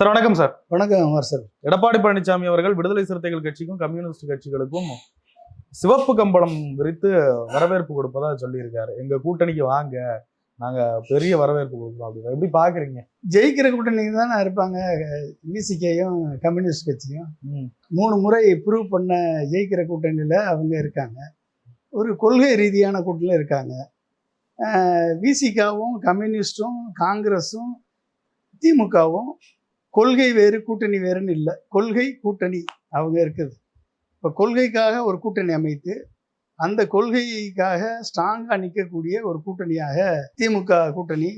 Sir வணக்கம் sir. வணக்கம் Amar sir. Edappadi Palaniswami அவர்கள் விடுதலை சிறுத்தைகள் கட்சிக்கும் கம்யூனிஸ்ட் கட்சிகளுக்கும் சிவப்பு கம்பளம் விரித்து வரவேற்பு கொடுப்பதா சொல்லியிருக்காரு. எங்க கூட்டணிக்கு வாங்க நாங்க பெரிய வரவேற்பு கொடுக்குறோம் அப்படின்னு எப்படி பாக்குறீங்க? ஜெயிக்கிற கூட்டணி தானே இருப்பாங்க. விசிகேயும் கம்யூனிஸ்ட் கட்சியும். மூணு முறை ப்ரூவ் பண்ண ஜெயிக்கிற கூட்டணியில் அவங்க இருக்காங்க. ஒரு கொள்கை ரீதியான கூட்டணியில் இருக்காங்க. விசிகாவும் கம்யூனிஸ்டும் காங்கிரஸும் திமுகவும் கொள்கை வேறு கூட்டணி வேறுன்னு இல்லை. கொள்கை கூட்டணி அவங்க இருக்குது. இப்போ கொள்கைக்காக ஒரு கூட்டணி அமைத்து அந்த கொள்கைக்காக ஸ்ட்ராங்காக நிற்கக்கூடிய ஒரு கூட்டணியாக திமுக கூட்டணி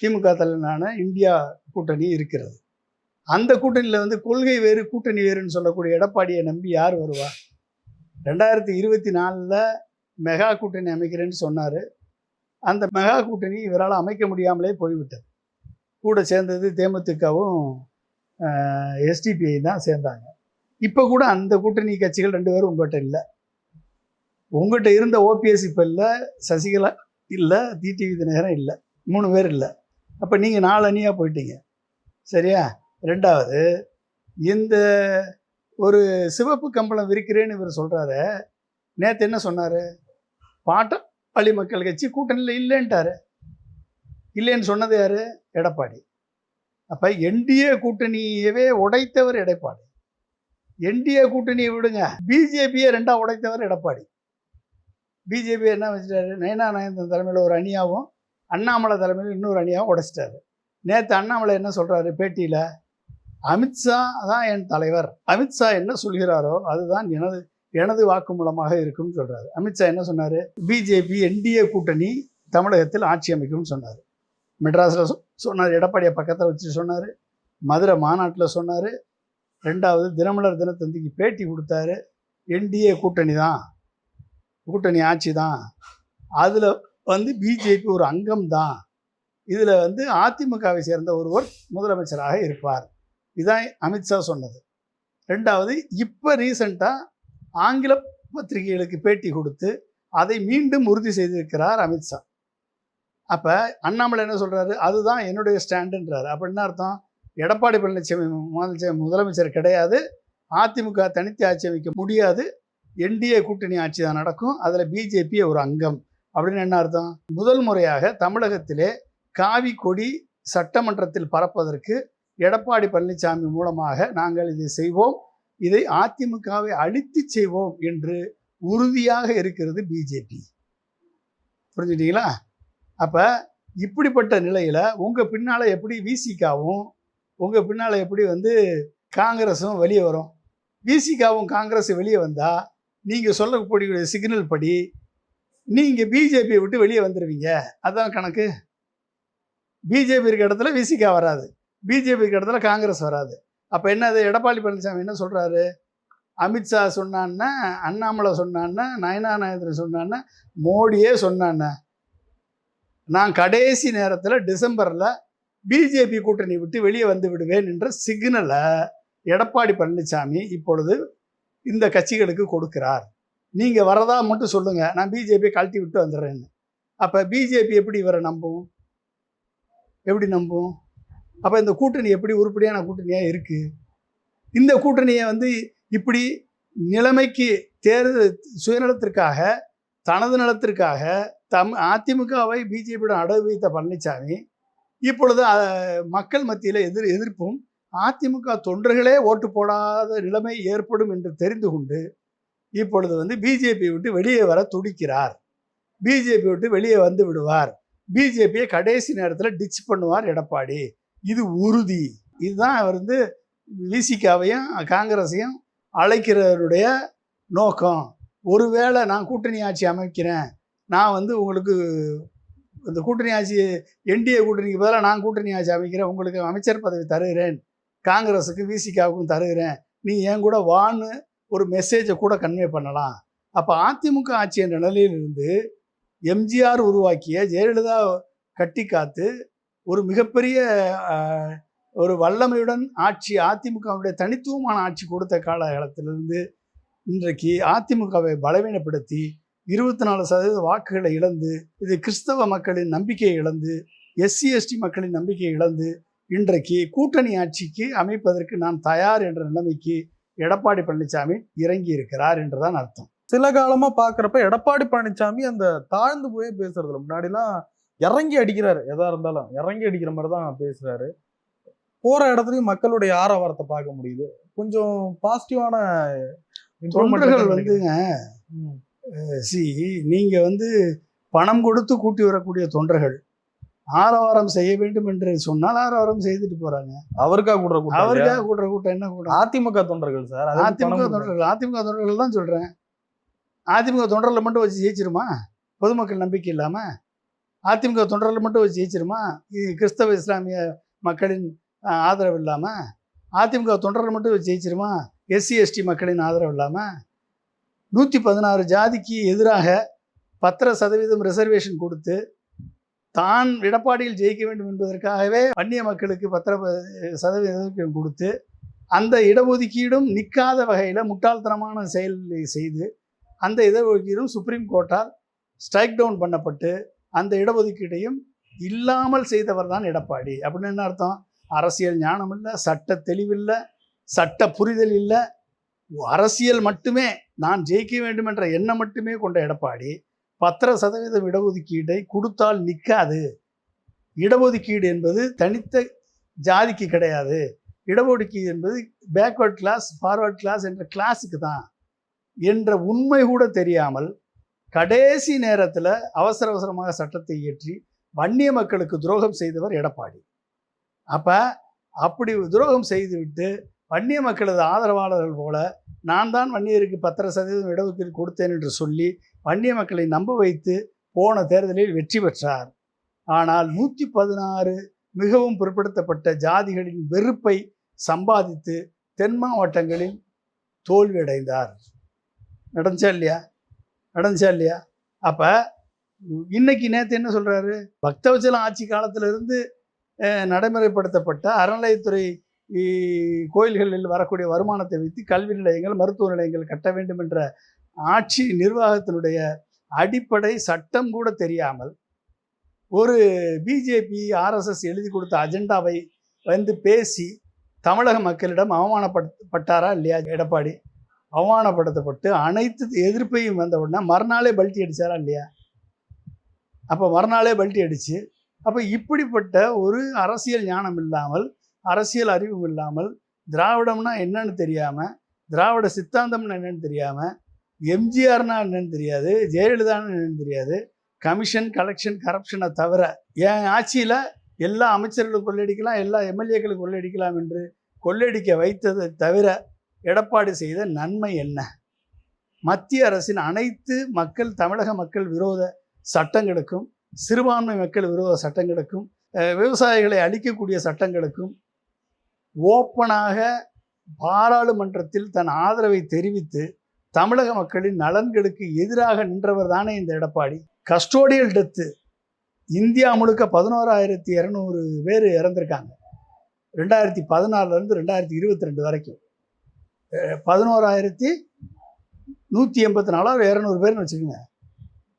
திமுக தலைவனான இந்தியா கூட்டணி இருக்கிறது. அந்த கூட்டணியில் வந்து கொள்கை வேறு கூட்டணி வேறுன்னு சொல்லக்கூடிய எடப்பாடியை நம்பி யார் வருவா? ரெண்டாயிரத்தி இருபத்தி நாலில் மெகா கூட்டணி அமைக்கிறேன்னு சொன்னார். அந்த மெகா கூட்டணி இவரால் அமைக்க முடியாமலே போய்விட்டது. கூட சேர்ந்தது தேமுதிகவும் எஸ்டிபிஐ தான் சேர்ந்தாங்க. இப்போ கூட அந்த கூட்டணி கட்சிகள் ரெண்டு பேரும் உங்கள்கிட்ட இல்லை. உங்கள்கிட்ட இருந்த ஓபிஎஸ் இப்போ இல்லை சசிகலா இல்லை டிடிவி தினகரன் இல்லை மூணு பேர் இல்லை. அப்போ நீங்கள் நாலு அணியாக போயிட்டீங்க. சரியா? ரெண்டாவது இந்த ஒரு சிவப்பு கம்பளம் விரிக்கிறேன்னு இவர் சொல்கிறாரு நேற்று என்ன சொன்னார்? பாட்டாளி மக்கள் கட்சி கூட்டணியில் இல்லைன்ட்டாரு. இல்லைன்னு சொன்னது யார்? எடப்பாடி. அப்போ என்டிஏ கூட்டணியவே உடைத்தவர் எடப்பாடி. என்டிஏ கூட்டணியை விடுங்க. பிஜேபியை ரெண்டாக உடைத்தவர் எடப்பாடி. பிஜேபி என்ன வச்சுட்டாரு? நயனா நயந்தன் தலைமையில் ஒரு அணியாகவும் அண்ணாமலை தலைமையில் இன்னொரு அணியாகவும் உடைச்சிட்டாரு. நேற்று அண்ணாமலை என்ன சொல்கிறாரு பேட்டியில்? அமித்ஷா தான் என் தலைவர். அமித்ஷா என்ன சொல்கிறாரோ அதுதான் எனது எனது வாக்குமூலமாக இருக்கும்னு சொல்கிறாரு அமித்ஷா என்ன சொன்னார்? பிஜேபி என்டிஏ கூட்டணி தமிழகத்தில் ஆட்சி அமைக்கும்னு சொன்னார். மெட்ராஸில் சொன்னார். எடப்பாடியை பக்கத்தில் வச்சு சொன்னார். மதுரை மாநாட்டில் சொன்னார். ரெண்டாவது தினமலர் தினத்தந்திக்கு பேட்டி கொடுத்தாரு. என்டிஏ கூட்டணி தான். கூட்டணி ஆட்சி தான். அதில் வந்து பிஜேபி ஒரு அங்கம் தான். இதில் வந்து அதிமுகவை சேர்ந்த ஒருவர் முதலமைச்சராக இருப்பார். இதான் அமித்ஷா சொன்னது. ரெண்டாவது இப்போ ரீசண்டாக ஆங்கில பத்திரிகைகளுக்கு பேட்டி கொடுத்து அதை மீண்டும் உறுதி செய்திருக்கிறார் அமித்ஷா. அப்போ அண்ணாமலை என்ன சொல்கிறாரு அதுதான் என்னுடைய ஸ்டாண்டுன்றாரு அப்போ என்ன அர்த்தம்? எடப்பாடி பழனிசாமி முதலமைச்சர் முதலமைச்சர் கிடையாது. அதிமுக தனித்து ஆட்சி அமைக்க முடியாது. என்டிஏ கூட்டணி ஆட்சி தான் நடக்கும். அதில் பிஜேபி ஒரு அங்கம். அப்படின்னு என்ன அர்த்தம்? முதல் முறையாக தமிழகத்திலே காவி கொடி சட்டமன்றத்தில் பறப்பதற்கு எடப்பாடி பழனிசாமி மூலமாக நாங்கள் இதை செய்வோம். இதை அதிமுகவை அழித்து செய்வோம் என்று உறுதியாக இருக்கிறது பிஜேபி. புரிஞ்சுட்டீங்களா அப்போ இப்படிப்பட்ட நிலையில் உங்கள் பின்னால் எப்படி விசிகாவும் உங்கள் பின்னால் எப்படி வந்து காங்கிரஸும் வெளியே வரும்? விசிகாவும் காங்கிரஸ் வெளியே வந்தால் நீங்கள் சொல்லக்கூடிய சிக்னல் படி நீங்கள் பிஜேபியை விட்டு வெளியே வந்துடுவீங்க அதான் கணக்கு. பிஜேபி இருக்க இடத்துல விசிகா வராது. பிஜேபி இருக்க இடத்துல காங்கிரஸ் வராது. அப்போ என்னது? எடப்பாடி பழனிசாமி என்ன சொல்கிறாரு அமித்ஷா சொன்னான்னா அண்ணாமலை சொன்னான்னா நயனா நாயந்திரன் சொன்னான்னா மோடியே சொன்னான்னா நான் கடைசி நேரத்தில் டிசம்பரில் பிஜேபி கூட்டணி விட்டு வெளியே வந்து விடுவேன் என்ற சிக்னலை எடப்பாடி பழனிசாமி இப்பொழுது இந்த கட்சிகளுக்கு கொடுக்கிறார். நீங்கள் வரதா மட்டும் சொல்லுங்கள் நான் பிஜேபியை கழட்டி விட்டு வந்துடுறேன்னு. அப்போ பிஜேபி எப்படி இவரை நம்பும்? எப்படி நம்பும்? அப்போ இந்த கூட்டணி எப்படி உருப்படியான கூட்டணியாக இருக்குது இந்த கூட்டணியை வந்து இப்படி நிலைமைக்கு தேர்தல் சுயநலத்திற்காக தனது நலத்திற்காக தம் அதிமுகவை பிஜேபியுடன் அடகு வைத்த பழனிசாமி இப்பொழுது மக்கள் மத்தியில் எதிர் எதிர்ப்பும் அதிமுக தொண்டர்களே ஓட்டு போடாத நிலைமை ஏற்படும் என்று தெரிந்து கொண்டு இப்பொழுது வந்து பிஜேபி விட்டு வெளியே வர துடிக்கிறார். பிஜேபி விட்டு வெளியே வந்து விடுவார். பிஜேபியை கடைசி நேரத்தில் டிச் பண்ணுவார் எடப்பாடி. இது உறுதி. இதுதான் அவர் வந்து விசிகாவையும் காங்கிரஸையும் அழைக்கிறவருடைய நோக்கம். ஒருவேளை நான் கூட்டணி ஆட்சி அமைக்கிறேன் நான் வந்து உங்களுக்கு இந்த கூட்டணி ஆட்சி என்டிஏ கூட்டணிக்கு பதிலாக நான் கூட்டணி ஆட்சி அமைக்கிறேன் உங்களுக்கு அமைச்சர் பதவி தருகிறேன். காங்கிரஸுக்கு விசிகாவுக்கும் தருகிறேன். நீ என் கூட வான்னு ஒரு மெசேஜை கூட கன்வே பண்ணலாம். அப்போ அதிமுக ஆட்சி என்ற நிலையிலிருந்து எம்ஜிஆர் உருவாக்கிய ஜெயலலிதா கட்டி காத்து ஒரு மிகப்பெரிய ஒரு வல்லமையுடன் ஆட்சி அதிமுகவுடைய தனித்துவமான ஆட்சி கொடுத்த காலகட்டத்திலிருந்து இன்றைக்கு அதிமுகவை பலவீனப்படுத்தி இருபத்தி நாலு சதவீத வாக்குகளை இழந்து இது கிறிஸ்தவ மக்களின் நம்பிக்கையை இழந்து எஸ்சி எஸ்டி மக்களின் நம்பிக்கையை இழந்து இன்றைக்கு கூட்டணி ஆட்சிக்கு அமைப்பதற்கு நான் தயார் என்ற நிலைமைக்கு எடப்பாடி பழனிசாமி இறங்கி இருக்கிறார் என்றுதான் அர்த்தம். சில காலமா பாக்குறப்ப எடப்பாடி பழனிசாமி அந்த தாழ்ந்து போய் பேசுறதுல முன்னாடிலாம் இறங்கி அடிக்கிறாரு எதா இருந்தாலும். இறங்கி அடிக்கிற மாதிரி தான் பேசுறாரு. போற இடத்துலயும் மக்களுடைய ஆரவாரத்தை பார்க்க முடியுது. கொஞ்சம் பாசிட்டிவான தொண்டர்கள் வந்துங்க சி நீங்க வந்து பணம் கொடுத்து கூட்டி வரக்கூடிய தொண்டர்கள் ஆரவாரம் செய்ய வேண்டும் என்று சொன்னால் ஆரவாரம் செய்துட்டு போறாங்க. அவருக்காக கூடுற கூட்டம்? அவருக்காக கூட்டுற கூட்டம் என்ன கூட்டம்? அதிமுக தொண்டர்கள் சார் அதிமுக? தொண்டர்கள் அதிமுக தொண்டர்கள் தான் சொல்றேன். அதிமுக தொண்டர்களை மட்டும் வச்சு ஜெயிச்சிருமா? பொதுமக்கள் நம்பிக்கை இல்லாம? அதிமுக தொண்டர்களை மட்டும் வச்சு ஜெயிச்சிருமா? இது கிறிஸ்தவ இஸ்லாமிய மக்களின் ஆதரவு இல்லாம? அதிமுக தொண்டர்களை மட்டும் வச்சு ஜெயிச்சிருமா? எஸ்சி எஸ்டி மக்களின் ஆதரவு இல்லாம? நூற்றி பதினாறு ஜாதிக்கு எதிராக பத்தரை சதவீதம் ரிசர்வேஷன் கொடுத்து தான் எடப்பாடியில் ஜெயிக்க வேண்டும் என்பதற்காகவே வன்னிய மக்களுக்கு பத்திர சதவீதம் கொடுத்து அந்த இடஒதுக்கீடும் நிற்காத வகையில் முட்டாள்தனமான செயலை செய்து அந்த இடஒதுக்கீடும் சுப்ரீம் கோர்ட்டால் ஸ்ட்ரைக் டவுன் பண்ணப்பட்டு அந்த இடஒதுக்கீட்டையும் இல்லாமல் செய்தவர் தான் எடப்பாடி. அப்படின்னு என்ன அர்த்தம்? அரசியல் ஞானம் இல்லை சட்ட தெளிவில்லை சட்ட புரிதல் இல்லை அரசியல் மட்டுமே நான் ஜெயிக்க வேண்டும் என்ற எண்ணம் மட்டுமே கொண்ட எடப்பாடி பத்தரை சதவீதம் இடஒதுக்கீட்டை கொடுத்தால் நிற்காது இடஒதுக்கீடு என்பது தனித்த ஜாதிக்கு கிடையாது. இடஒதுக்கீடு என்பது பேக்வர்ட் கிளாஸ் ஃபார்வர்ட் கிளாஸ் என்ற கிளாஸுக்கு தான் என்ற உண்மை கூட தெரியாமல் கடைசி நேரத்தில் அவசர அவசரமாக சட்டத்தை இயற்றி வன்னிய மக்களுக்கு துரோகம் செய்தவர் எடப்பாடி. அப்போ அப்படி துரோகம் செய்துவிட்டு வன்னிய மக்களது ஆதரவாளர்கள் போல நான் தான் வன்னியருக்கு பத்தரை சதவீதம் இடஒதுக்கீடு கொடுத்தேன் என்று சொல்லி வன்னிய மக்களை நம்ப வைத்து போன தேர்தலில் வெற்றி பெற்றார். ஆனால் நூற்றி பதினாறு மிகவும் பிற்படுத்தப்பட்ட ஜாதிகளின் வெறுப்பை சம்பாதித்து தென் மாவட்டங்களில் தோல்வியடைந்தார். நடந்துச்சா இல்லையா? நடந்துச்சா இல்லையா? அப்போ இன்னைக்கு நேற்று என்ன சொல்கிறாரு பக்தவச்சலம் ஆட்சி காலத்திலிருந்து நடைமுறைப்படுத்தப்பட்ட அறநிலையத்துறை கோயில்களில் வரக்கூடிய வருமானத்தை வைத்து கல்வி நிலையங்கள் மருத்துவ நிலையங்கள் கட்ட வேண்டும் என்ற ஆட்சி நிர்வாகத்தினுடைய அடிப்படை சட்டம் கூட தெரியாமல் ஒரு பிஜேபி ஆர்எஸ்எஸ் எழுதி கொடுத்த அஜெண்டாவை வந்து பேசி தமிழக மக்களிடம் அவமானப்படுத்தப்பட்டாரா இல்லையா? எடப்பாடி அவமானப்படுத்தப்பட்டு அனைத்து எதிர்ப்பையும் வந்த உடனே மறுநாளே பல்ட்டி அடித்தாரா இல்லையா? அப்போ மறுநாளே பல்ட்டி அடித்து அப்போ இப்படிப்பட்ட ஒரு அரசியல் ஞானம் இல்லாமல் அரசியல் அறிவும் இல்லாமல் திராவிடம்னா என்னன்னு தெரியாமல் திராவிட சித்தாந்தம்னா என்னன்னு தெரியாமல் எம்ஜிஆர்னா என்னன்னு தெரியாது ஜெயலலிதான்னு என்னன்னு தெரியாது கமிஷன் கலெக்ஷன் கரப்ஷனை தவிர என் ஆட்சியில் எல்லா அமைச்சர்களும் கொள்ளையடிக்கலாம் எல்லா எம்எல்ஏக்களும் கொள்ளையடிக்கலாம் என்று கொள்ளையடிக்க வைத்ததை தவிர எடப்பாடி செய்த நன்மை என்ன? மத்திய அரசின் அனைத்து மக்கள் தமிழக மக்கள் விரோத சட்டங்களுக்கும் சிறுபான்மை மக்கள் விரோத சட்டங்களுக்கும் விவசாயிகளை அழிக்கக்கூடிய சட்டங்களுக்கும் ஓப்பனாக பாராளுமன்றத்தில் தன் ஆதரவை தெரிவித்து தமிழக மக்களின் நலன்களுக்கு எதிராக நின்றவர் தானே இந்த எடப்பாடி? Custodial death. இந்தியா முழுக்க பதினோராயிரத்தி இரநூறு பேர் இறந்திருக்காங்க. ரெண்டாயிரத்தி பதினாறுலேருந்து ரெண்டாயிரத்தி இருபத்தி ரெண்டு வரைக்கும். பதினோராயிரத்தி நூற்றி எண்பத்தி நாலாவது இரநூறு பேர்னு வச்சுக்கோங்க.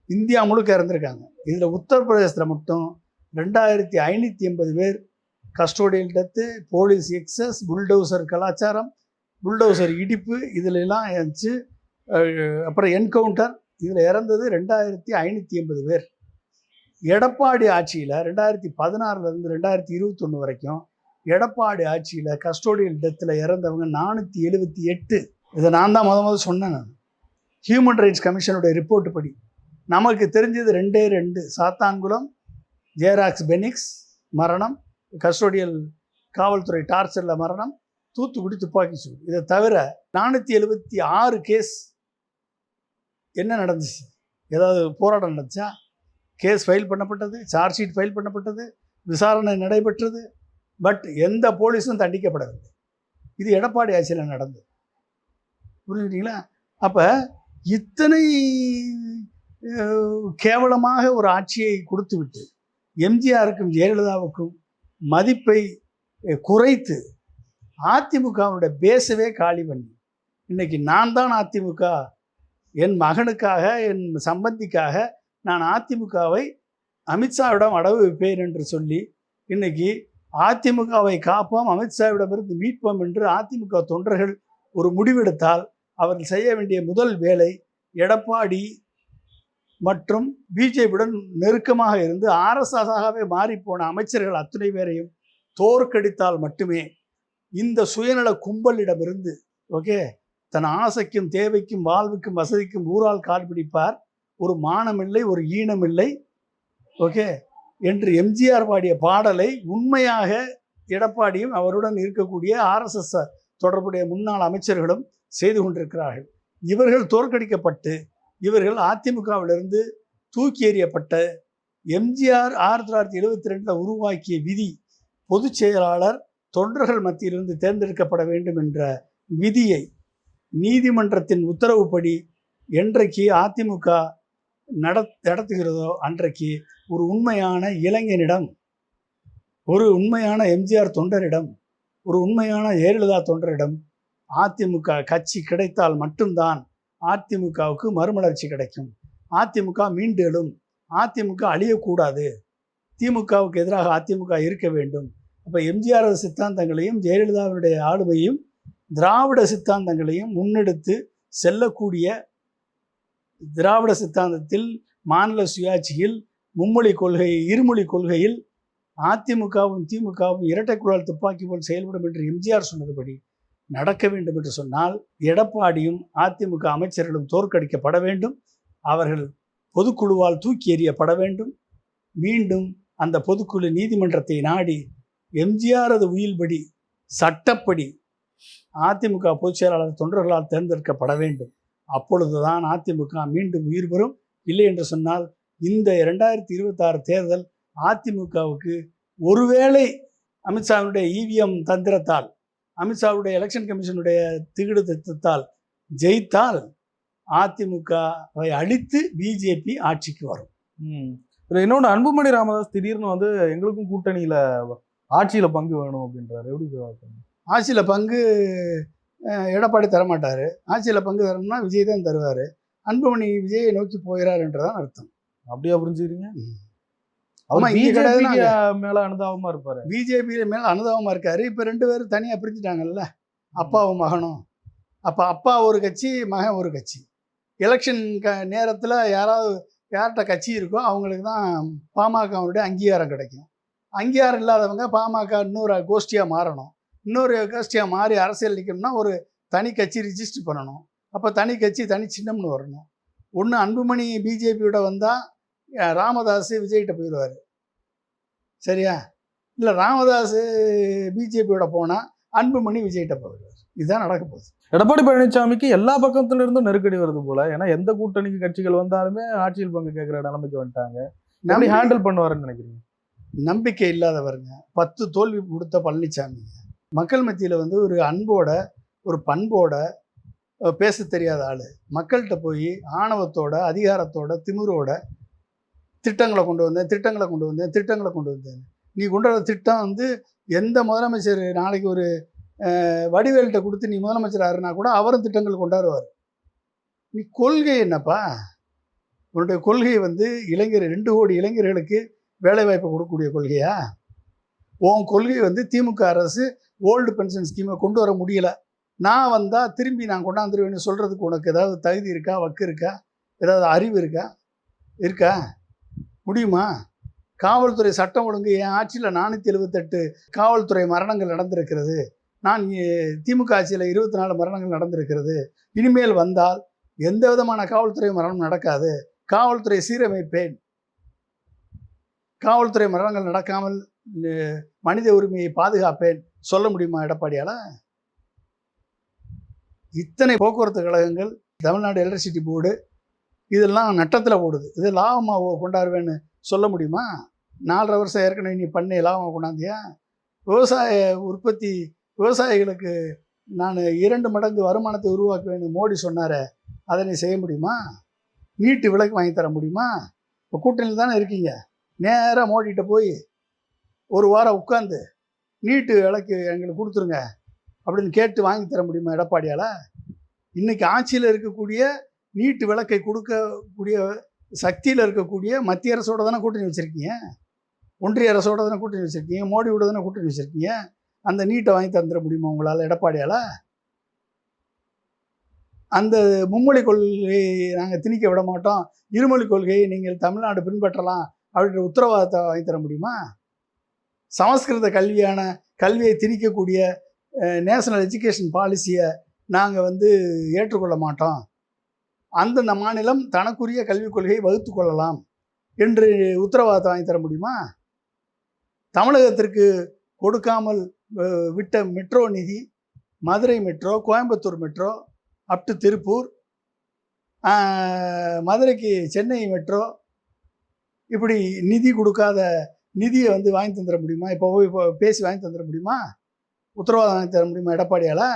இந்தியா முழுக்க இறந்துருக்காங்க. இதில் உத்தரப்பிரதேசத்தில் மட்டும் ரெண்டாயிரத்தி ஐநூற்றி எண்பது பேர் custodial death police excess bulldozer கலாச்சாரம் புல்டோசர் இடிப்பு இதில் எல்லாம் இருந்துச்சு அப்புறம் என்கவுண்டர் இதில் இறந்தது ரெண்டாயிரத்தி ஐநூற்றி எண்பது பேர். எடப்பாடி ஆட்சியில் ரெண்டாயிரத்தி பதினாறுலேருந்து ரெண்டாயிரத்தி இருபத்தொன்று வரைக்கும் எடப்பாடி ஆட்சியில் கஸ்டோடியல் டெத்தில் இறந்தவங்க நானூற்றி எழுபத்தி எட்டு. இதை நான் தான் முத முதல் சொன்னேன் நான். ஹியூமன் ரைட்ஸ் கமிஷனுடைய ரிப்போர்ட் படி. நமக்கு தெரிஞ்சது ரெண்டே ரெண்டு. சாத்தான்குளம் ஜேராக்ஸ் பெனிக்ஸ் மரணம் கஸ்டோடியல் காவல்துறை டார்ச்சரில் மரணம் தூத்துக்குடி துப்பாக்கி சூடு. இதை தவிர நானூற்றி எழுபத்தி ஆறு கேஸ் என்ன நடந்துச்சு? ஏதாவது போராட்டம் நடந்துச்சா? கேஸ் ஃபைல் பண்ணப்பட்டது சார்ஜ் ஷீட் ஃபைல் பண்ணப்பட்டது விசாரணை நடைபெற்றது பட் எந்த போலீஸும் தண்டிக்கப்படவில்லை. இது எடப்பாடி ஆட்சியில் நடந்தது. புரிஞ்சுக்கிட்டீங்களா? அப்போ இத்தனை கேவலமாக ஒரு ஆட்சியை கொடுத்துவிட்டு எம்ஜிஆருக்கும் ஜெயலலிதாவுக்கும் மதிப்பை குறைத்து அதிமுகவுடைய பேசவே காலி பண்ணி. இன்னைக்கு நான் தான் அதிமுக. என் மகனுக்காக என் சம்பந்திக்காக நான் அதிமுகவை அமித்ஷாவிடம் அடவு வைப்பேன் என்று சொல்லி இன்னைக்கு அதிமுகவை காப்போம் அமித்ஷாவிடமிருந்து மீட்போம் என்று அதிமுக தொண்டர்கள் ஒரு முடிவெடுத்தால் அவர்கள் செய்ய வேண்டிய முதல் வேலை எடப்பாடி மற்றும் பிஜேபியுடன் நெருக்கமாக இருந்து ஆர்எஸ்எஸாகவே மாறிப்போன அமைச்சர்கள் அத்துணை பேரையும் தோற்கடித்தால் மட்டுமே இந்த சுயநல கும்பலிடமிருந்து ஓகே தன் ஆசைக்கும் தேவைக்கும் வாழ்வுக்கும் வசதிக்கும் ஊரால் கால் பிடிப்பார். ஒரு மானமில்லை ஒரு ஈனமில்லை ஓகே என்று எம்ஜிஆர் பாடிய பாடலை உண்மையாக எடப்பாடியும் அவருடன் இருக்கக்கூடிய ஆர்எஸ்எஸ் தொடர்புடைய முன்னாள் அமைச்சர்களும் செய்து கொண்டிருக்கிறார்கள். இவர்கள் தோற்கடிக்கப்பட்டு இவர்கள் அதிமுகவிலிருந்து தூக்கி எறியப்பட்ட எம்ஜிஆர் ஆயிரத்தி தொள்ளாயிரத்தி எழுபத்தி ரெண்டில் உருவாக்கிய விதி பொதுச் செயலாளர் தொண்டர்கள் மத்தியிலிருந்து தேர்ந்தெடுக்கப்பட வேண்டும் என்ற விதியை நீதிமன்றத்தின் உத்தரவுப்படி என்றைக்கு அதிமுக நட நடத்துகிறதோ அன்றைக்கு ஒரு உண்மையான இளைஞனிடம் ஒரு உண்மையான எம்ஜிஆர் தொண்டரிடம் ஒரு உண்மையான ஜெயலலிதா தொண்டரிடம் அதிமுக கட்சி கிடைத்தால் மட்டும்தான் அதிமுகவுக்கு மறுமலர்ச்சி கிடைக்கும். அதிமுக மீண்டு எழும் அதிமுக அழியக்கூடாது. திமுகவுக்கு எதிராக அதிமுக இருக்க வேண்டும். அப்போ எம்ஜிஆர் சித்தாந்தங்களையும் ஜெயலலிதாவுடைய ஆளுமையும் திராவிட சித்தாந்தங்களையும் முன்னெடுத்து செல்லக்கூடிய திராவிட சித்தாந்தத்தில் மாநில சுயாட்சியில் மும்மொழி கொள்கை இருமொழி கொள்கையில் அதிமுகவும் திமுகவும் இரட்டை குழல் துப்பாக்கி போல் செயல்படும் என்று எம்ஜிஆர் சொன்னதுபடி நடக்க வேண்டும் என்று சொன்னால் எடப்பாடியும் அதிமுக அமைச்சர்களும் தோற்கடிக்கப்பட வேண்டும். அவர்கள் பொதுக்குழுவால் தூக்கி எறியப்பட வேண்டும். மீண்டும் அந்த பொதுக்குழு நீதிமன்றத்தை நாடி எம்ஜிஆரது உயில்படி சட்டப்படி அதிமுக பொதுச் செயலாளர் தொண்டர்களால் தேர்ந்தெடுக்கப்பட வேண்டும். அப்பொழுதுதான் அதிமுக மீண்டும் உயிர் பெறும். இல்லை என்று சொன்னால் இந்த இரண்டாயிரத்தி இருபத்தாறு தேர்தல் அதிமுகவுக்கு ஒருவேளை அமித்ஷாவினுடைய இவிஎம் தந்திரத்தால் அமித்ஷாவுடைய எலெக்ஷன் கமிஷனுடைய திகிடு திட்டத்தால் ஜெயித்தால் அதிமுகவை அழித்து பிஜேபி ஆட்சிக்கு வரும். இதுல இன்னொன்று அன்புமணி ராமதாஸ் திடீர்னு வந்து எங்களுக்கும் கூட்டணியில ஆட்சியில பங்கு வேணும் அப்படின்றாரு. எப்படி? ஆட்சியில் பங்கு எடப்பாடி தரமாட்டார். ஆட்சியில் பங்கு தரணும்னா விஜய் தான் தருவார். அன்புமணி விஜயை நோக்கி போகிறார் என்றுதான் அர்த்தம். அப்படியா புரிஞ்சுக்கிறீங்க? அவர் பிஜேபி மேல அனுதாபமா இருப்பாரு. பிஜேபி மேல அனுதாபமாக இருக்காரு. இப்போ ரெண்டு பேரும் தனியாக பிரிஞ்சுட்டாங்கல்ல அப்பாவும் மகனும். அப்போ அப்பா ஒரு கட்சி மகன் ஒரு கட்சி. எலெக்ஷன் க நேரத்தில் யாராவது யார்கிட்ட கட்சி இருக்கோ அவங்களுக்கு தான் பாமகவுடைய அங்கீகாரம் கிடைக்கும். அங்கீகாரம் இல்லாதவங்க பாமக இன்னொரு கோஷ்டியாக மாறணும். இன்னொரு கோஷ்டியாக மாறி அரசியல் நிற்கணும்னா ஒரு தனி கட்சி ரிஜிஸ்டர் பண்ணணும். அப்போ தனி கட்சி தனி சின்னம்னு வரணும். ஒன்று அன்புமணி பிஜேபியோட வந்தால் ராமதாஸ் விஜய்கிட்ட போயிடுவார் சரியா? இல்லை ராமதாஸ் பிஜேபியோட போனால் அன்புமணி விஜய்கிட்ட போயிடுவார் இதுதான் நடக்க போகுது. எடப்பாடி பழனிசாமிக்கு எல்லா பக்கத்துல இருந்தும் நெருக்கடி வருது போல. ஏன்னா எந்த கூட்டணிக்கு கட்சிகள் வந்தாலுமே ஆட்சியில் பங்கு கேட்கிற நிலைமைக்கு வந்துட்டாங்க. நம்பி- ஹேண்டில் பண்ணுவாருன்னு நினைக்கிறீங்க? நம்பிக்கை இல்லாதவருங்க. பத்து தோல்வி கொடுத்த பழனிசாமி மக்கள் மத்தியில் வந்து ஒரு அன்போட ஒரு பண்போட பேச தெரியாத ஆள். மக்கள்கிட்ட போய் ஆணவத்தோட அதிகாரத்தோட திமிரோட திட்டங்களை கொண்டு வந்தேன் திட்டங்களை கொண்டு வந்தேன் திட்டங்களை கொண்டு வந்தேன். நீ கொண்டு வர திட்டம் வந்து எந்த முதலமைச்சர் நாளைக்கு ஒரு வடிவேல்கிட்ட கொடுத்து நீ முதலமைச்சர் ஆறுனா கூட அவரும் திட்டங்கள் கொண்டாடுவார். நீ கொள்கை என்னப்பா? உன்னுடைய கொள்கை வந்து இளைஞர் ரெண்டு கோடி இளைஞர்களுக்கு வேலைவாய்ப்பு கொடுக்கக்கூடிய கொள்கையா? உன் கொள்கை வந்து திமுக அரசு ஓல்டு பென்ஷன் ஸ்கீமை கொண்டு வர முடியல. நான் வந்தால் திரும்பி நான் கொண்டாந்துருவேன்னு சொல்கிறதுக்கு உனக்கு ஏதாவது தகுதி இருக்கா? வக்கு இருக்கா? ஏதாவது அறிவு இருக்கா? இருக்கா? முடியுமா? காவல்துறை சட்டம் ஒழுங்கு என் ஆட்சியில் நானூற்றி எழுபத்தெட்டு காவல்துறை மரணங்கள் நடந்திருக்கிறது. நான் திமுக ஆட்சியில் இருபத்தி நாலு மரணங்கள் நடந்திருக்கிறது. இனிமேல் வந்தால் எந்த விதமான காவல்துறை மரணம் நடக்காது. காவல்துறை சீரமைப்பேன். காவல்துறை மரணங்கள் நடக்காமல் மனித உரிமையை பாதுகாப்பேன். சொல்ல முடியுமா எடப்பாடியால்? இத்தனை போக்குவரத்து கழகங்கள் தமிழ்நாடு எலக்ட்ரிசிட்டி போர்டு இதெல்லாம் நட்டத்தில் ஓடுது இது லாபமாக கொண்டாடுவேன்னு சொல்ல முடியுமா? நாலரை வருஷம் ஏற்கனவே நீ பண்ணி லாபமாக கொண்டாந்தியா? விவசாய உற்பத்தி விவசாயிகளுக்கு நான் இரண்டு மடங்கு வருமானத்தை உருவாக்குவேன்னு மோடி சொன்னார் அதை நீ செய்ய முடியுமா? நீட்டு விலைக்கு வாங்கி தர முடியுமா? இப்போ கூட்டணியில் தானே இருக்கீங்க. நேராக மோடிகிட்ட போய் ஒரு வாரம் உட்காந்து நீட்டு விலைக்கு எங்களுக்கு கொடுத்துருங்க அப்படின்னு கேட்டு வாங்கி தர முடியுமா எடப்பாடியால்? இன்றைக்கி ஆட்சியில் இருக்கக்கூடிய நீட்டு விளக்கை கொடுக்கக்கூடிய சக்தியில் இருக்கக்கூடிய மத்திய அரசோட தானே கூட்டணி வச்சுருக்கீங்க? ஒன்றிய அரசோட தானே கூட்டணி வச்சுருக்கீங்க? மோடியோட தானே கூட்டணி வச்சுருக்கீங்க? அந்த நீட்டை வாங்கி தந்துட முடியுமா உங்களால் எடப்பாடியால்? அந்த மும்மொழி கொள்கையை நாங்கள் திணிக்க விட மாட்டோம். இருமொழி கொள்கையை நீங்கள் தமிழ்நாடு பின்பற்றலாம் அப்படின்ற உத்தரவாதத்தை வாங்கி தர முடியுமா? சமஸ்கிருத கல்வியான கல்வியை திணிக்கக்கூடிய நேஷனல் எஜுகேஷன் பாலிசியை நாங்கள் வந்து ஏற்றுக்கொள்ள மாட்டோம். அந்தந்த மாநிலம் தனக்குரிய கல்விக் கொள்கையை வகுத்து கொள்ளலாம் என்று உத்தரவாதத்தை வாங்கி தர முடியுமா? தமிழகத்திற்கு கொடுக்காமல் விட்ட மெட்ரோ நிதி Madurai metro Coimbatore metro up to Tiruppur மதுரைக்கு சென்னை மெட்ரோ இப்படி நிதி கொடுக்காத நிதியை வந்து வாங்கி தந்துட முடியுமா? இப்போ போய் இப்போ பேசி வாங்கி தந்துட முடியுமா? உத்தரவாதம் வாங்கி தர முடியுமா எடப்பாடியால்?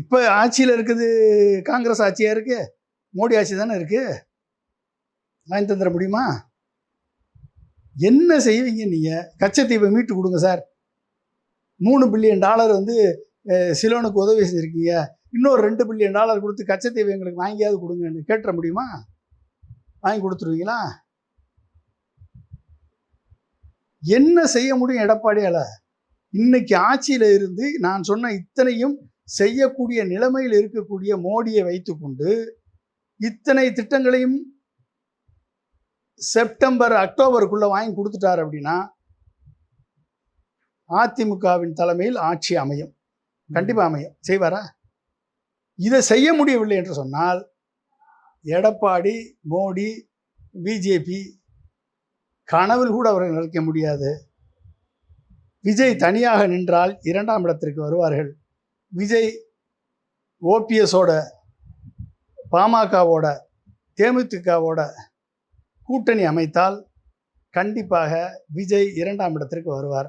இப்போ ஆட்சியில் இருக்குது காங்கிரஸ் ஆட்சியாக இருக்கு? மோடி ஆட்சி தானே இருக்கு? வாங்கி தந்துட முடியுமா? என்ன செய்வீங்க நீங்கள் கச்சத்தீவை மீட்டு கொடுங்க சார் மூணு பில்லியன் டாலர் வந்து சிலோனுக்கு உதவி செஞ்சுருக்கீங்க. இன்னொரு ரெண்டு பில்லியன் டாலர் கொடுத்து கச்சத்தீவை எங்களுக்கு வாங்கியாவது கொடுங்கன்னு கேட்டுற முடியுமா? வாங்கி கொடுத்துருவீங்களா? என்ன செய்ய முடியும் எடப்பாடியால்? இன்னைக்கு ஆட்சியில் இருந்து நான் சொன்ன இத்தனையும் செய்யக்கூடிய நிலைமையில் இருக்கக்கூடிய மோடியை வைத்துக்கொண்டு இத்தனை திட்டங்களையும் செப்டம்பர் அக்டோபருக்குள்ள வாங்கி கொடுத்துட்டார் அப்படின்னா அதிமுகவின் தலைமையில் ஆட்சி அமையும். கண்டிப்பா அமையும். செய்வாரா? இதை செய்ய முடியவில்லை என்று சொன்னால் எடப்பாடி மோடி பிஜேபி கனவில் கூட அவரை நிலைக்க முடியாது. விஜய் தனியாக நின்றால் இரண்டாம் இடத்திற்கு வருவார்கள். விஜய் ஓபிஎஸோட பாமகவோட தேமுதிகவோட கூட்டணி அமைத்தால் கண்டிப்பாக விஜய் இரண்டாம் இடத்திற்கு வருவார்.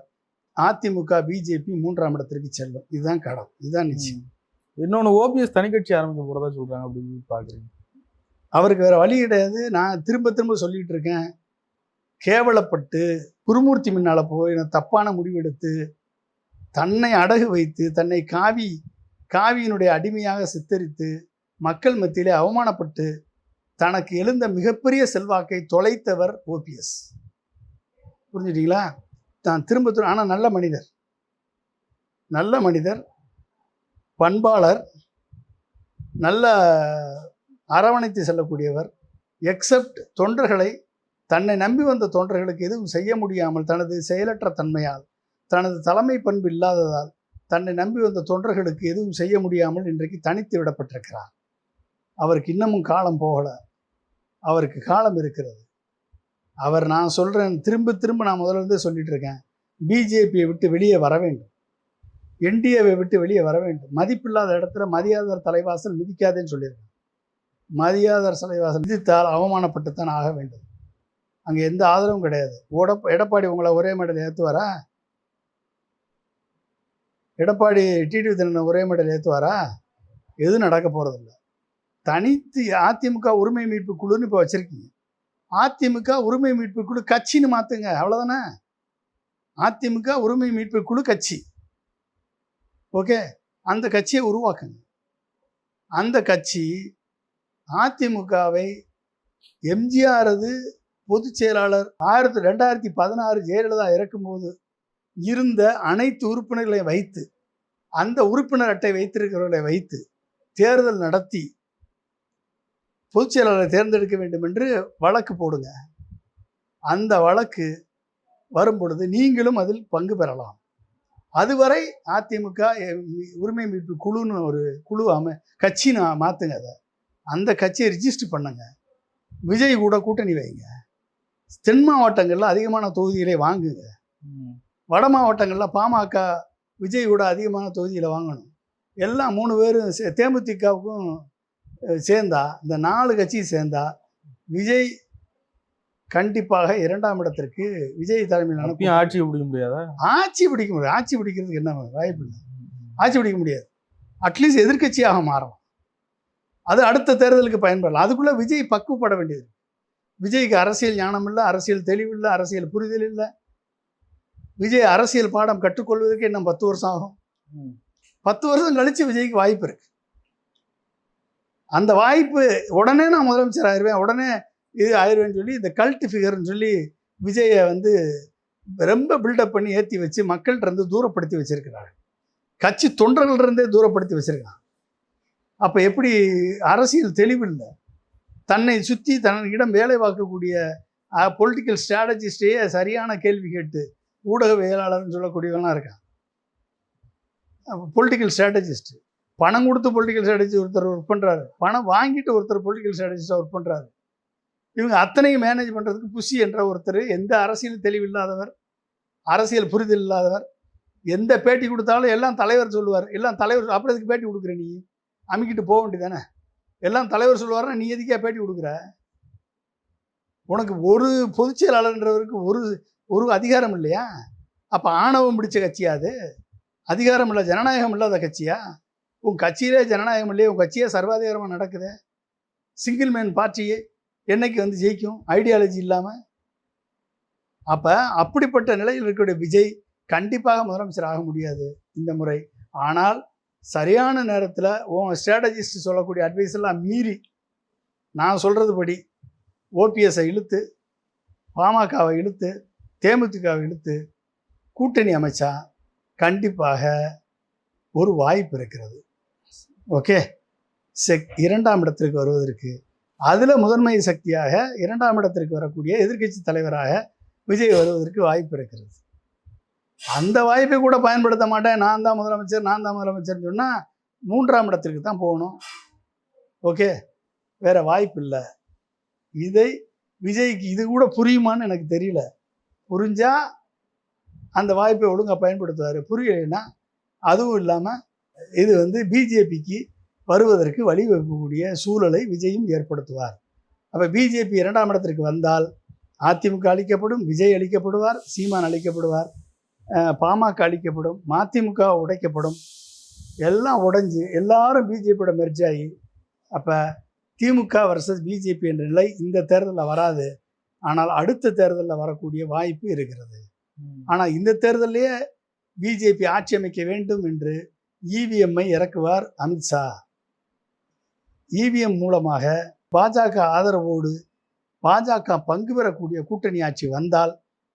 அதிமுக பிஜேபி மூன்றாம் இடத்திற்கு செல்லும். இதுதான் கடம். இதுதான் நிச்சயம். இன்னொன்னு ஓபிஎஸ் தனி கட்சி ஆரம்பிக்க போறதா சொல்றாங்க அப்படின்னு பாக்குறீங்க அவருக்கு வேற வழி கிடையாது. நான் திரும்ப திரும்ப சொல்லிட்டு இருக்கேன். கேவலப்பட்டு குருமூர்த்தி முன்னால போய் நான் தப்பான முடிவெடுத்து தன்னை அடகு வைத்து தன்னை காவி காவியினுடைய அடிமையாக சித்தரித்து மக்கள் மத்தியிலே அவமானப்பட்டு தனக்கு எழுந்த மிகப்பெரிய செல்வாக்கை தொலைத்தவர் ஓபிஎஸ். புரிஞ்சுட்டீங்களா? தான் திரும்ப திரும்ப ஆனால் நல்ல மனிதர். நல்ல மனிதர் பண்பாளர் நல்ல அரவணைத்து செல்லக்கூடியவர் எக்ஸப்ட் தொண்டர்களை தன்னை நம்பி வந்த தொண்டர்களுக்கு எதுவும் செய்ய முடியாமல் தனது செயலற்ற தன்மையால் தனது தலைமை பண்பு இல்லாததால் தன்னை நம்பி வந்த தொண்டர்களுக்கு எதுவும் செய்ய முடியாமல் இன்றைக்கு தனித்து விடப்பட்டிருக்கிறார். அவருக்கு இன்னமும் காலம் போகலை. அவருக்கு காலம் இருக்கிறது. அவர் நான் சொல்கிறேன் திரும்ப திரும்ப நான் முதல்ல இருந்தே சொல்லிட்டு இருக்கேன். பிஜேபியை விட்டு வெளியே வர வேண்டும். என்டிஏவை விட்டு வெளியே வர வேண்டும். மதிப்பில்லாத இடத்துல மதியாதர் தலைவாசல் மிதிக்காதேன்னு சொல்லியிருக்கேன் மதியாதர் தலைவாசல் மிதித்தால் அவமானப்பட்டுத்தான் ஆக வேண்டும். அங்கே எந்த ஆதரவும் கிடையாது. ஓட எடப்பாடி உங்களை ஒரே மேடல் ஏற்றுவாரா எடப்பாடி டிடிவி தினம் ஒரே மெடல் ஏற்றுவாரா எதுவும் நடக்க போகிறதில்ல தனித்து அதிமுக உரிமை மீட்பு குழுன்னு இப்போ வச்சுருக்கீங்க. அதிமுக உரிமை மீட்பு குழு கட்சின்னு மாற்றுங்க அவ்வளோதானே அதிமுக உரிமை மீட்பு குழு கட்சி. ஓகே? அந்த கட்சியை உருவாக்குங்க. அந்த கட்சி அதிமுகவை எம்ஜிஆரது பொதுச் செயலாளர் ஆயிரத்தி ரெண்டாயிரத்தி பதினாறு ஜெயலலிதா இறக்கும்போது இருந்த அனைத்து உறுப்பினர்களை வைத்து அந்த உறுப்பினர் அட்டை வைத்திருக்கிறவர்களை வைத்து தேர்தல் நடத்தி பொதுச் செயலாளரை தேர்ந்தெடுக்க வேண்டும் என்று வழக்கு போடுங்க. அந்த வழக்கு வரும் பொழுது நீங்களும் அதில் பங்கு பெறலாம். அதுவரை அதிமுக உரிமை மீட்பு குழுன்னு ஒரு குழு அமை நான் மாற்றுங்க அதை. அந்த கட்சியை ரிஜிஸ்டர் பண்ணுங்க. விஜய் கூட கூட்டணி வைங்க. தென் மாவட்டங்களில் அதிகமான தொகுதிகளை வாங்குங்க. வட மாவட்டங்களில் பாமக விஜய் கூட அதிகமான தொகுதியில் வாங்கணும். எல்லாம் மூணு பேரும் சே- தேமுதிகவுக்கும் சேர்ந்தா இந்த நாலு கட்சியும் சேர்ந்தா விஜய் கண்டிப்பாக இரண்டாம் இடத்திற்கு விஜய் தலைமையிலான அப்பயும் ஆட்சியை பிடிக்க முடியாதா? ஆட்சி பிடிக்க முடியாது. ஆட்சி பிடிக்கிறதுக்கு என்ன வாய்ப்பு இல்லை. ஆட்சி பிடிக்க முடியாது. அட்லீஸ்ட் எதிர்க்கட்சியாக மாறலாம் அது அடுத்த தேர்தலுக்கு பயன்படலாம். அதுக்குள்ள விஜய் பக்குவப்பட வேண்டியது. விஜய்க்கு அரசியல் ஞானம் இல்லை அரசியல் தெளிவு இல்லை அரசியல் புரிதல் இல்லை. விஜய் அரசியல் பாடம் கற்றுக்கொள்வதற்கு இன்னும் பத்து வருஷம் ஆகும். பத்து வருஷம் கழிச்சு விஜய்க்கு வாய்ப்பு இருக்கு. அந்த வாய்ப்பு உடனே நான் முதலமைச்சர் ஆயிடுவேன் உடனே இது ஆயிடுவேன்னு சொல்லி இந்த கல்ட் ஃபிகர்னு சொல்லி விஜயை வந்து ரொம்ப பில்டப் பண்ணி ஏற்றி வச்சு மக்கள்கிட்ட இருந்து தூரப்படுத்தி வச்சிருக்கிறாங்க கட்சி தொண்டர்கள்ட்ட இருந்தே தூரப்படுத்தி வச்சிருக்கான். அப்போ எப்படி அரசியல் தெளிவில்லை தன்னை சுற்றி தன்னிடம் வேலை பார்க்கக்கூடிய பொலிட்டிக்கல் ஸ்ட்ராட்டஜிஸ்டையே சரியான கேள்வி கேட்டு ஊடகவியலாளர்னு சொல்லக்கூடியவங்களாம் இருக்கான் பொலிட்டிக்கல் ஸ்ட்ராட்டஜிஸ்ட் பணம் கொடுத்து பொலிட்டிக்கல் ஸ்ட்ராட்டஜி ஒருத்தர் ஒர்க் பண்ணுறாரு பணம் வாங்கிட்டு ஒருத்தர் பொலிட்டிக்கல் ஸ்ட்ராட்டஜிஸ்டாக ஒர்க் பண்ணுறாரு இவங்க அத்தனையும் மேனேஜ் பண்ணுறதுக்கு புஷி என்ற ஒருத்தர் எந்த அரசியல் தெளிவில்லாதவர் அரசியல் புரிதல் இல்லாதவர் எந்த பேட்டி கொடுத்தாலும் எல்லாம் தலைவர் சொல்லுவார். எல்லாம் தலைவர் அப்புறம் எதுக்கு பேட்டி கொடுக்குற நீ? அமுக்கிட்டு போக வேண்டியதானே எல்லாம் தலைவர் சொல்லுவாருன்னா நீ எதுக்கே பேட்டி கொடுக்குற? உனக்கு ஒரு பொதுச் செயலாளர்ன்றவருக்கு ஒரு ஒரு அதிகாரம் இல்லையா? அப்போ ஆணவம் பிடிச்ச கட்சியா அது? அதிகாரம் இல்லை ஜனநாயகம் இல்லாத கட்சியா? உன் கட்சியிலே ஜனநாயகம் இல்லையே உன் கட்சியே சர்வாதிகாரமாக நடக்குது. சிங்கிள் மேன் பார்ட்டியே என்னைக்கு வந்து ஜெயிக்கும்? ஐடியாலஜி இல்லாமல் அப்போ அப்படிப்பட்ட நிலையில் இருக்கக்கூடிய விஜய் கண்டிப்பாக முதலமைச்சர் ஆக முடியாது இந்த முறை. ஆனால் சரியான நேரத்தில் உன் ஸ்ட்ராட்டஜிஸ்ட் சொல்லக்கூடிய அட்வைஸ் எல்லாம் மீறி நான் சொல்கிறது படி ஓபிஎஸ்ஸை இழுத்து பாமகவை இழுத்து தேமுதிகவை இழுத்து கூட்டணி அமைச்சா கண்டிப்பாக ஒரு வாய்ப்பு இருக்கிறது. ஓகே? செக் இரண்டாம் இடத்திற்கு வருவதற்கு. அதில் முதன்மை சக்தியாக இரண்டாம் இடத்திற்கு வரக்கூடிய எதிர்க்கட்சி தலைவராக விஜய் வருவதற்கு வாய்ப்பு இருக்கிறது. அந்த வாய்ப்பை கூட பயன்படுத்த மாட்டேன். நான் தான் முதலமைச்சர் நான் தான் முதலமைச்சர்னு சொன்னால் மூன்றாம் இடத்திற்கு தான் போகணும். ஓகே? வேறு வாய்ப்பு இல்லை. இதை விஜய்க்கு இது கூட புரியுமான்னு எனக்கு தெரியல. புரிஞ்சால் அந்த வாய்ப்பை ஒழுங்காக பயன்படுத்துவார். புரியலைன்னா அதுவும் இல்லாமல் இது வந்து பிஜேபிக்கு வருவதற்கு வழிவகுக்கக்கூடிய சூழலை விஜயும் ஏற்படுத்துவார். அப்போ பிஜேபி இரண்டாம் இடத்திற்கு வந்தால் அதிமுக அளிக்கப்படும் விஜய் அளிக்கப்படுவார் சீமான் அளிக்கப்படுவார் பாமக அளிக்கப்படும் மதிமுக உடைக்கப்படும் எல்லாம் உடைஞ்சு எல்லாரும் பிஜேபியோட மெர்ஜ் ஆகி அப்போ திமுக வர்சஸ் பிஜேபி என்ற நிலை இந்த தேர்தலில் வராது. ஆனால் அடுத்த தேர்தலில் வரக்கூடிய வாய்ப்பு இருக்கிறது. ஆனால் இந்த தேர்தலையே பிஜேபி ஆட்சி அமைக்க வேண்டும் என்று இவிஎம்ஐ இறக்குவார் அமித்ஷா இவிஎம் மூலமாக பாஜக ஆதரவோடு பாஜக பங்கு பெறக்கூடிய கூட்டணி ஆட்சி வந்தால்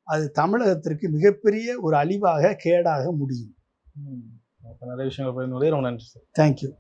அது தமிழகத்திற்கு மிகப்பெரிய ஒரு அழிவாக கேடாக முடியும். நிறைய விஷயங்கள் நன்றி சார். தேங்க்யூ